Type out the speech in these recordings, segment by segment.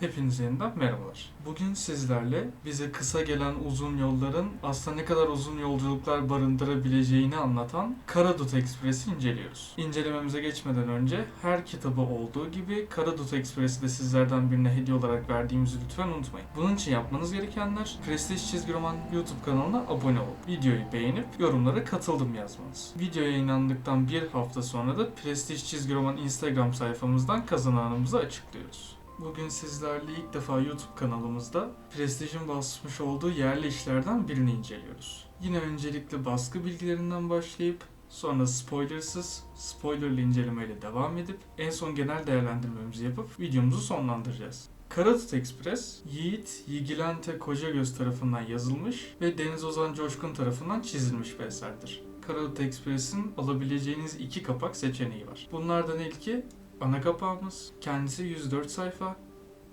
Hepinize yeniden merhabalar. Bugün sizlerle bize kısa gelen uzun yolların aslında ne kadar uzun yolculuklar barındırabileceğini anlatan Karadut Ekspres'i inceliyoruz. İncelememize geçmeden önce her kitabı olduğu gibi Karadut Ekspres'i de sizlerden birine hediye olarak verdiğimizi lütfen unutmayın. Bunun için yapmanız gerekenler Prestij Çizgi Roman YouTube kanalına abone olup videoyu beğenip yorumlara katıldım yazmanız. Video yayınlandıktan bir hafta sonra da Prestij Çizgi Roman Instagram sayfamızdan kazananımızı açıklıyoruz. Bugün sizlerle ilk defa YouTube kanalımızda Prestij'in basmış olduğu yerli işlerden birini inceliyoruz. Yine öncelikle baskı bilgilerinden başlayıp sonra spoilersız, spoilerlı incelemeyle devam edip en son genel değerlendirmemizi yapıp videomuzu sonlandıracağız. Karadut Express, Yiğit Yigilante Kocagöz tarafından yazılmış ve Deniz Ozan Coşkun tarafından çizilmiş bir eserdir. Karadut Express'in alabileceğiniz iki kapak seçeneği var. Bunlardan ilki ana kapağımız. Kendisi 104 sayfa.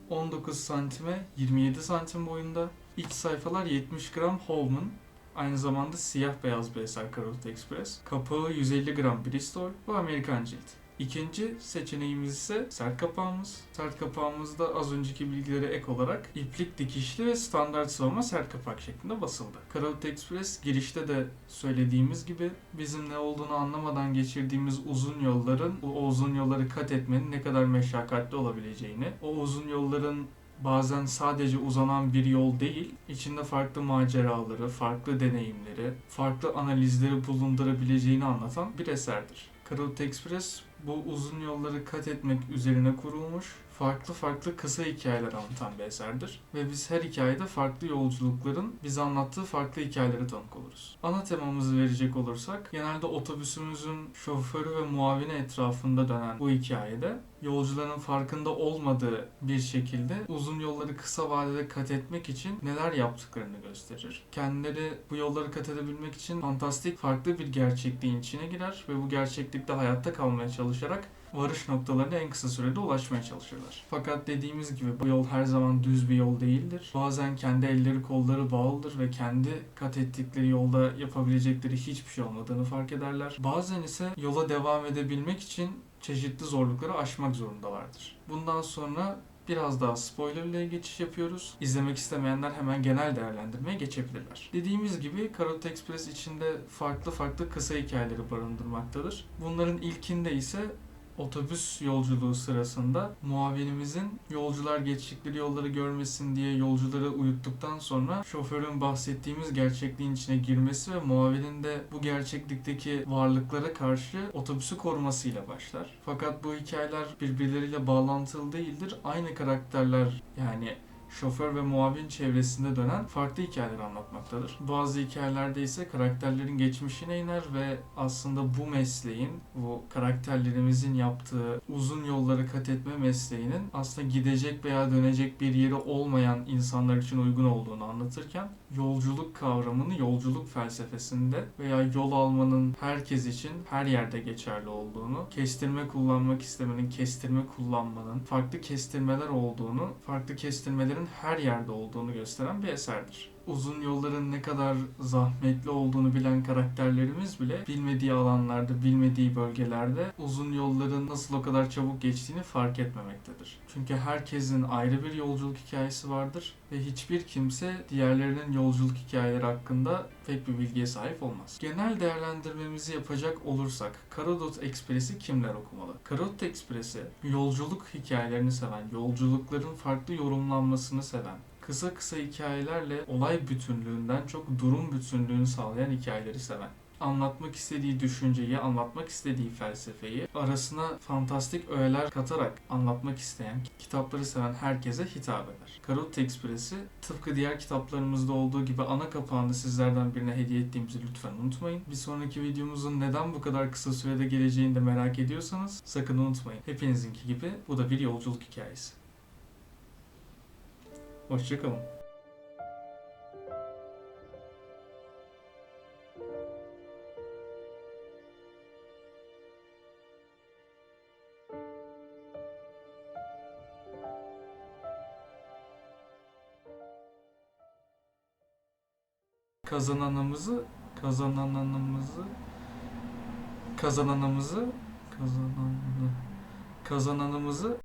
19 santime 27 santim boyunda. İç sayfalar 70 gram Holman. Aynı zamanda siyah beyaz bir eser Karadut Express. Kapağı 150 gram Bristol. Bu Amerikan cilt. İkinci seçeneğimiz ise sert kapağımız. Sert kapağımızda az önceki bilgilere ek olarak iplik dikişli ve standart sıvama sert kapak şeklinde basıldı. Karadut Express girişte de söylediğimiz gibi bizim ne olduğunu anlamadan geçirdiğimiz uzun yolların o uzun yolları kat etmenin ne kadar meşakkatli olabileceğini, o uzun yolların bazen sadece uzanan bir yol değil, içinde farklı maceraları, farklı deneyimleri, farklı analizleri bulundurabileceğini anlatan bir eserdir. Karadut Express bu uzun yolları kat etmek üzerine kurulmuş, farklı farklı kısa hikayeler anlatan bir eserdir. Ve biz her hikayede farklı yolculukların bize anlattığı farklı hikayelere tanık oluruz. Ana temamızı verecek olursak, genelde otobüsümüzün şoförü ve muavini etrafında dönen bu hikayede yolcuların farkında olmadığı bir şekilde uzun yolları kısa vadede kat etmek için neler yaptıklarını gösterir. Kendileri bu yolları kat edebilmek için fantastik farklı bir gerçekliğin içine girer ve bu gerçeklikte hayatta kalmaya çalışarak varış noktalarına en kısa sürede ulaşmaya çalışırlar. Fakat dediğimiz gibi bu yol her zaman düz bir yol değildir. Bazen kendi elleri kolları bağlıdır ve kendi kat ettikleri yolda yapabilecekleri hiçbir şey olmadığını fark ederler. Bazen ise yola devam edebilmek için çeşitli zorlukları aşmak zorundalardır. Bundan sonra biraz daha spoilerlığa geçiş yapıyoruz. İzlemek istemeyenler hemen genel değerlendirmeye geçebilirler. Dediğimiz gibi Karot Express içinde farklı farklı kısa hikayeleri barındırmaktadır. Bunların ilkinde ise otobüs yolculuğu sırasında muavinimizin yolcular geçtikleri yolları görmesin diye yolcuları uyuttuktan sonra şoförün bahsettiğimiz gerçekliğin içine girmesi ve muavinin de bu gerçeklikteki varlıklara karşı otobüsü korumasıyla başlar. Fakat bu hikayeler birbirleriyle bağlantılı değildir. Aynı karakterler yani şoför ve muavin çevresinde dönen farklı hikayeler anlatmaktadır. Bazı hikayelerde ise karakterlerin geçmişine iner ve aslında bu mesleğin, bu karakterlerimizin yaptığı uzun yolları kat etme mesleğinin aslında gidecek veya dönecek bir yeri olmayan insanlar için uygun olduğunu anlatırken yolculuk kavramını yolculuk felsefesinde veya yol almanın herkes için her yerde geçerli olduğunu, kestirme kullanmak istemenin kestirme kullanmanın farklı kestirmeler olduğunu, farklı kestirmelerin her yerde olduğunu gösteren bir eserdir uzun yolların ne kadar zahmetli olduğunu bilen karakterlerimiz bile bilmediği alanlarda, bilmediği bölgelerde uzun yolların nasıl o kadar çabuk geçtiğini fark etmemektedir. Çünkü herkesin ayrı bir yolculuk hikayesi vardır ve hiçbir kimse diğerlerinin yolculuk hikayeleri hakkında pek bir bilgiye sahip olmaz. Genel değerlendirmemizi yapacak olursak Karadut Ekspres'i kimler okumalı? Karadut Ekspres'i yolculuk hikayelerini seven, yolculukların farklı yorumlanmasını seven, kısa kısa hikayelerle olay bütünlüğünden çok durum bütünlüğünü sağlayan hikayeleri seven anlatmak istediği düşünceyi, anlatmak istediği felsefeyi arasına fantastik öğeler katarak anlatmak isteyen, kitapları seven herkese hitap eder. Karut Ekspres'i tıpkı diğer kitaplarımızda olduğu gibi ana kapağını sizlerden birine hediye ettiğimizi lütfen unutmayın. Bir sonraki videomuzun neden bu kadar kısa sürede geleceğini de merak ediyorsanız sakın unutmayın. Hepinizinki gibi bu da bir yolculuk hikayesi. Hoşçakalın. Kazananımızı kazananımızı kazananımızı kazananı kazananımızı